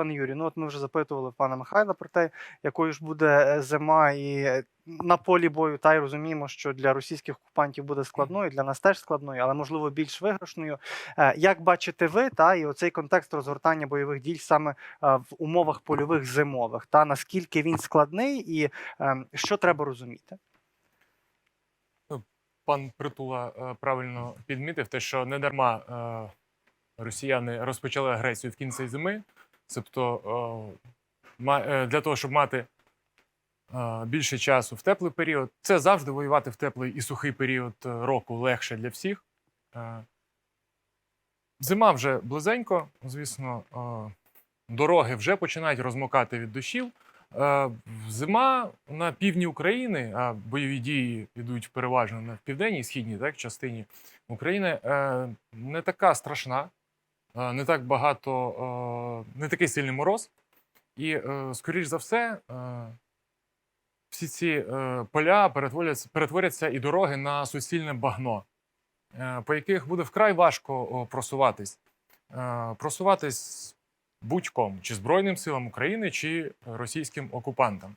пане Юрію, ну от ми вже запитували пана Михайла про те, якою ж буде е, зима і е, на полі бою, та й розуміємо, що для російських окупантів буде складною, для нас теж складною, але можливо більш виграшною. Е, Як бачите ви, та і оцей контекст розгортання бойових дій саме в умовах польових зимових, та наскільки він складний, і е, що треба розуміти? Пан Притула правильно підмітив те, що не дарма росіяни розпочали агресію в кінці зими. Тобто е, для того, щоб мати е, більше часу в теплий період, це завжди воювати в теплий і сухий період е, року легше для всіх. Зима вже близенько, звісно, дороги вже починають розмокати від дощів. Зима на півдні України, а бойові дії йдуть переважно на південній східній так, частині України, не така страшна, не так багато, е, не такий сильний мороз. І, е, скоріш за все, е, всі ці е, поля перетворяться, перетворяться і дороги на суцільне багно, е, по яких буде вкрай важко просуватись. Е, Просуватись будь-кому, чи Збройним силам України, чи російським окупантам.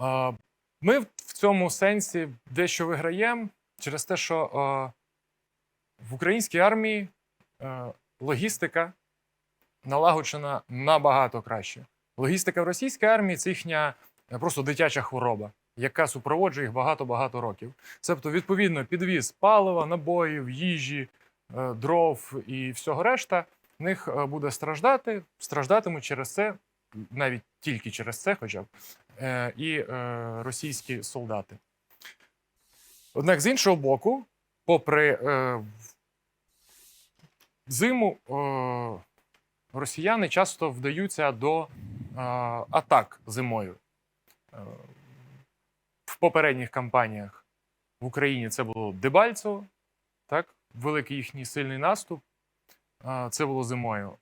Е, Ми в цьому сенсі дещо виграємо через те, що е, в українській армії е, логістика налагоджена набагато краще. Логістика в російській армії це їхня е, просто дитяча хвороба, яка супроводжує їх багато-багато років. Тобто, відповідно, підвіз палива, набоїв, їжі, е, дров і всього решта в них е, буде страждати, страждатимуть через це, навіть тільки через це, хоча б, і російські солдати. Однак, з іншого боку, попри зиму, е, росіяни часто вдаються до е, атак зимою. Е, в попередніх кампаніях в Україні це було Дебальцево, так? великий їхній сильний наступ. Е, Це було зимою.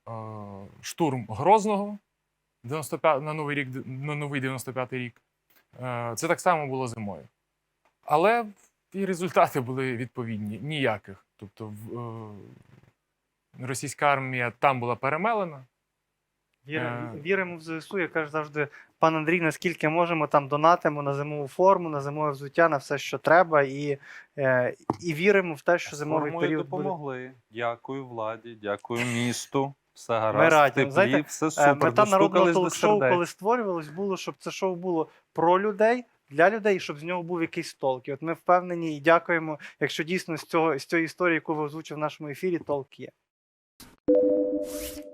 Штурм Грозного 95, на новий рік, на новий 95-й рік. Це так само було зимою. Але і результати були відповідні ніяких. Тобто, російська армія там була перемелена. Віримо, Е. віримо в ЗСУ, я кажу завжди, пан Андрій, наскільки можемо, там донатимо на зимову форму, на зимове взуття, на все, що треба, і, е, і віримо в те, що зимовий Формою період буде. допомогли. Дякую владі, дякую місту. Все гаразд, Ми раді. теплі, Знаєте, все Е, супер. Мета народного ток-шоу, коли створювалось, було, щоб це шоу було про людей. Для людей, щоб з нього був якийсь толк. І от ми впевнені і дякуємо, якщо дійсно з цього з цієї історії, яку ви озвучив в нашому ефірі, толк є. Thank you.